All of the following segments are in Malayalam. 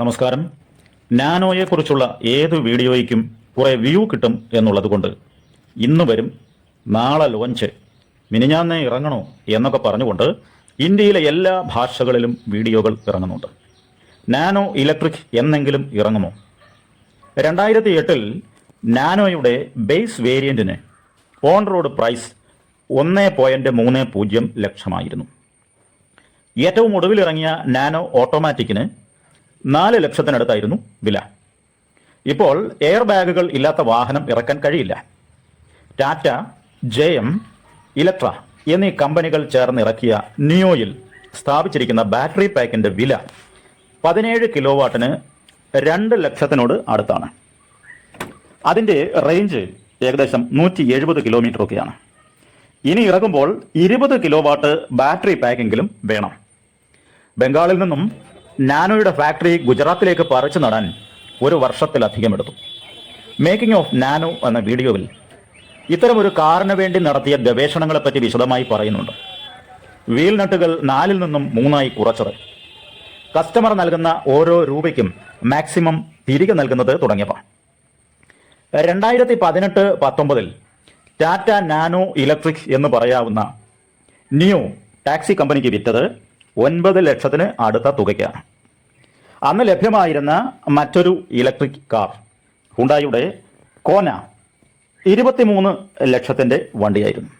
നമസ്കാരം. നാനോയെക്കുറിച്ചുള്ള ഏത് വീഡിയോയ്ക്കും കുറേ വ്യൂ കിട്ടും എന്നുള്ളത് കൊണ്ട് ഇന്ന് വരും നാളെ ലോഞ്ച് മിനിഞ്ഞാന്നേ ഇറങ്ങണോ എന്നൊക്കെ പറഞ്ഞുകൊണ്ട് ഇന്ത്യയിലെ എല്ലാ ഭാഷകളിലും വീഡിയോകൾ ഇറങ്ങുന്നുണ്ട്. നാനോ ഇലക്ട്രിക് എന്നെങ്കിലും ഇറങ്ങുമോ? രണ്ടായിരത്തി എട്ടിൽ നാനോയുടെ ബേസ് വേരിയന്റിന് ഓൺ റോഡ് പ്രൈസ് ഒന്ന് പോയിന്റ് മൂന്ന് പൂജ്യം ലക്ഷമായിരുന്നു. ഏറ്റവും ഒടുവിലിറങ്ങിയ നാനോ ഓട്ടോമാറ്റിക്കിന് നാല് ലക്ഷത്തിനടുത്തായിരുന്നു വില. ഇപ്പോൾ എയർ ബാഗുകൾ ഇല്ലാത്ത വാഹനം ഇറക്കാൻ കഴിയില്ല. ടാറ്റ ജെ എം ഇലക്ട്ര എന്നീ കമ്പനികൾ ചേർന്ന് ഇറക്കിയ നിയോയിൽ സ്ഥാപിച്ചിരിക്കുന്ന ബാറ്ററി പാക്കിന്റെ വില പതിനേഴ് കിലോ വാട്ടിന് രണ്ട് ലക്ഷത്തിനോട് അടുത്താണ്. അതിന്റെ റേഞ്ച് ഏകദേശം നൂറ്റി എഴുപത് കിലോമീറ്റർ ഒക്കെയാണ്. ഇനി ഇറങ്ങുമ്പോൾ ഇരുപത് കിലോ വാട്ട് ബാറ്ററി പാക്കെങ്കിലും വേണം. ബംഗാളിൽ നിന്നും നാനോയുടെ ഫാക്ടറി ഗുജറാത്തിലേക്ക് പറിച്ചു നടാൻ ഒരു വർഷത്തിലധികം എടുത്തു. മേക്കിംഗ് ഓഫ് നാനോ എന്ന വീഡിയോയിൽ ഇത്തരമൊരു കാറിന് വേണ്ടി നടത്തിയ ഗവേഷണങ്ങളെപ്പറ്റി വിശദമായി പറയുന്നുണ്ട്. വീൽ നട്ടുകൾ നാലിൽ നിന്നും മൂന്നായി കുറച്ചത്. കസ്റ്റമർ നൽകുന്ന ഓരോ രൂപയ്ക്കും മാക്സിമം തിരികെ നൽകുന്നത് തുടങ്ങിയവ. രണ്ടായിരത്തി പതിനെട്ട് പത്തൊമ്പതിൽ ടാറ്റ നാനോ ഇലക്ട്രിക് എന്ന് പറയാവുന്ന ന്യൂ ടാക്സി കമ്പനിക്ക് വിറ്റത് ഒൻപത് ലക്ഷത്തിന് അടുത്ത തുകയ്ക്കാണ്. അന്ന് ലഭ്യമായിരുന്ന മറ്റൊരു ഇലക്ട്രിക് കാർ ഹുണ്ടായുടെ കോന ഇരുപത്തിമൂന്ന് ലക്ഷത്തിന്റെ വണ്ടിയായിരുന്നു.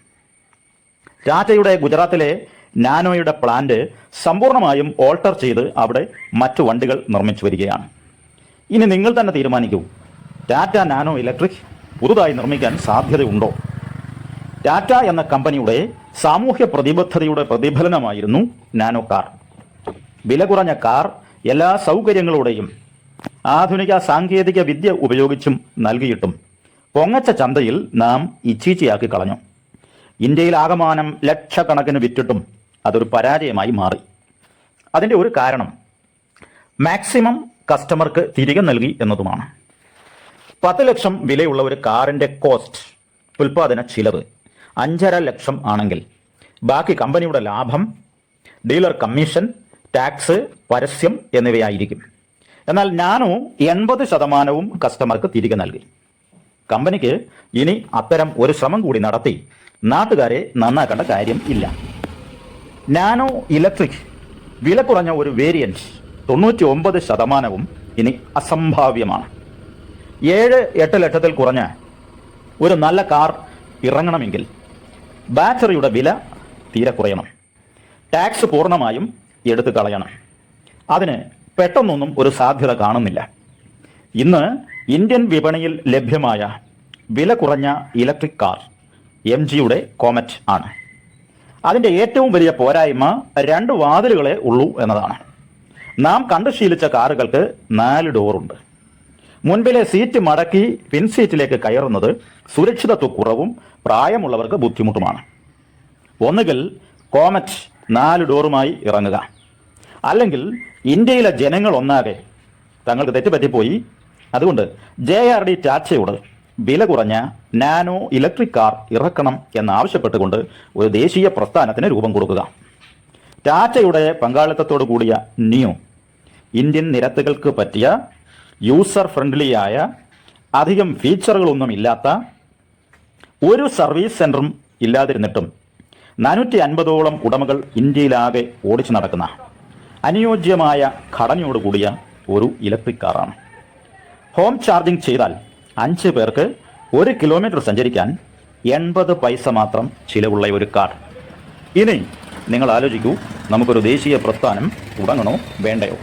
ടാറ്റയുടെ ഗുജറാത്തിലെ നാനോയുടെ പ്ലാന്റ് സമ്പൂർണമായും ഓൾട്ടർ ചെയ്ത് അവിടെ മറ്റു വണ്ടികൾ നിർമ്മിച്ചു വരികയാണ്. ഇനി നിങ്ങൾ തന്നെ തീരുമാനിക്കൂ ടാറ്റ നാനോ ഇലക്ട്രിക് പുതുതായി നിർമ്മിക്കാൻ സാധ്യതയുണ്ടോ? ടാറ്റ എന്ന കമ്പനിയുടെ സാമൂഹ്യ പ്രതിബദ്ധതയുടെ പ്രതിഫലനമായിരുന്നു നാനോ കാർ. വില കുറഞ്ഞ കാർ എല്ലാ സൗകര്യങ്ങളോടെയും ആധുനിക സാങ്കേതിക വിദ്യ ഉപയോഗിച്ചും നൽകിയിട്ടും പൊങ്ങച്ച ചന്തയിൽ നാം ഇച്ചീച്ചയാക്കി കളഞ്ഞു. ഇന്ത്യയിൽ ആകമാനം ലക്ഷക്കണക്കിന് വിറ്റിട്ടും അതൊരു പരാജയമായി മാറി. അതിന്റെ ഒരു കാരണം മാക്സിമം കസ്റ്റമർക്ക് തിരികെ നൽകി എന്നതുമാണ്. പത്ത് ലക്ഷം വിലയുള്ള ഒരു കാറിന്റെ കോസ്റ്റ് ഉൽപ്പാദന ചിലവ് അഞ്ചര ലക്ഷം ആണെങ്കിൽ ബാക്കി കമ്പനിയുടെ ലാഭം ഡീലർ കമ്മീഷൻ ടാക്സ് പരസ്യം എന്നിവയായിരിക്കും. എന്നാൽ നാനോ എൺപത് ശതമാനവും കസ്റ്റമർക്ക് തിരികെ നൽകി. കമ്പനിക്ക് ഇനി അത്തരം ഒരു ശ്രമം കൂടി നടത്തി നാട്ടുകാരെ നന്നാക്കേണ്ട കാര്യം ഇല്ല. നാനോ ഇലക്ട്രിക് വില കുറഞ്ഞ ഒരു വേരിയന്റ് തൊണ്ണൂറ്റി ഒമ്പത് ശതമാനവും ഇനി അസംഭാവ്യമാണ്. ഏഴ് എട്ട് ലക്ഷത്തിൽ കുറഞ്ഞ ഒരു നല്ല കാർ ഇറങ്ങണമെങ്കിൽ ബാറ്ററിയുടെ വില തീരെ കുറയണം. ടാക്സ് പൂർണമായും എടുത്തു കളയണം. അതിന് പെട്ടെന്നൊന്നും ഒരു സാധ്യത കാണുന്നില്ല. ഇന്ന് ഇന്ത്യൻ വിപണിയിൽ ലഭ്യമായ വില കുറഞ്ഞ ഇലക്ട്രിക് കാർ എം ജിയുടെ കോമറ്റ് ആണ്. അതിന്റെ ഏറ്റവും വലിയ പോരായ്മ രണ്ട് വാതിലുകളെ ഉള്ളൂ എന്നതാണ്. നാം കണ്ടു ശീലിച്ച കാറുകൾക്ക് നാല് ഡോറുണ്ട് മുൻപിലെ സീറ്റ് മടക്കി പിൻസീറ്റിലേക്ക് കയറുന്നത് സുരക്ഷിതത്വ കുറവും പ്രായമുള്ളവർക്ക് ബുദ്ധിമുട്ടുമാണ്. ഒന്നുകിൽ കോമറ്റ് നാല് ഡോറുമായി ഇറങ്ങുക. അല്ലെങ്കിൽ ഇന്ത്യയിലെ ജനങ്ങൾ ഒന്നാകെ തങ്ങൾക്ക് തെറ്റുപറ്റിപ്പോയി. അതുകൊണ്ട് ജെ ആർ ഡി ടാറ്റയോട് വില കുറഞ്ഞ നാനോ ഇലക്ട്രിക് കാർ ഇറക്കണം എന്നാവശ്യപ്പെട്ടുകൊണ്ട് ഒരു ദേശീയ പ്രസ്ഥാനത്തിന് രൂപം കൊടുക്കുക. ടാറ്റയുടെ പങ്കാളിത്തത്തോടു കൂടിയ നിയോ ഇന്ത്യൻ നിരത്തുകൾക്ക് പറ്റിയ യൂസർ ഫ്രണ്ട്ലിയായ അധികം ഫീച്ചറുകളൊന്നും ഇല്ലാത്ത ഒരു സർവീസ് സെന്ററും ഇല്ലാതിരുന്നിട്ടും നാനൂറ്റി അൻപതോളം ഉടമകൾ ഇന്ത്യയിലാകെ ഓടിച്ചു നടക്കുന്ന അനുയോജ്യമായ ഘടനയോടുകൂടിയ ഒരു ഇലക്ട്രിക് കാറാണ് ഹോം ചാർജിംഗ് ചെയ്താൽ അഞ്ച് പേർക്ക് ഒരു കിലോമീറ്റർ സഞ്ചരിക്കാൻ എൺപത് പൈസ മാത്രം ചിലവുള്ള ഒരു കാർ. ഇനി നിങ്ങൾ ആലോചിക്കൂ നമുക്കൊരു ദേശീയ പ്രസ്ഥാനം തുടങ്ങണോ വേണ്ടയോ?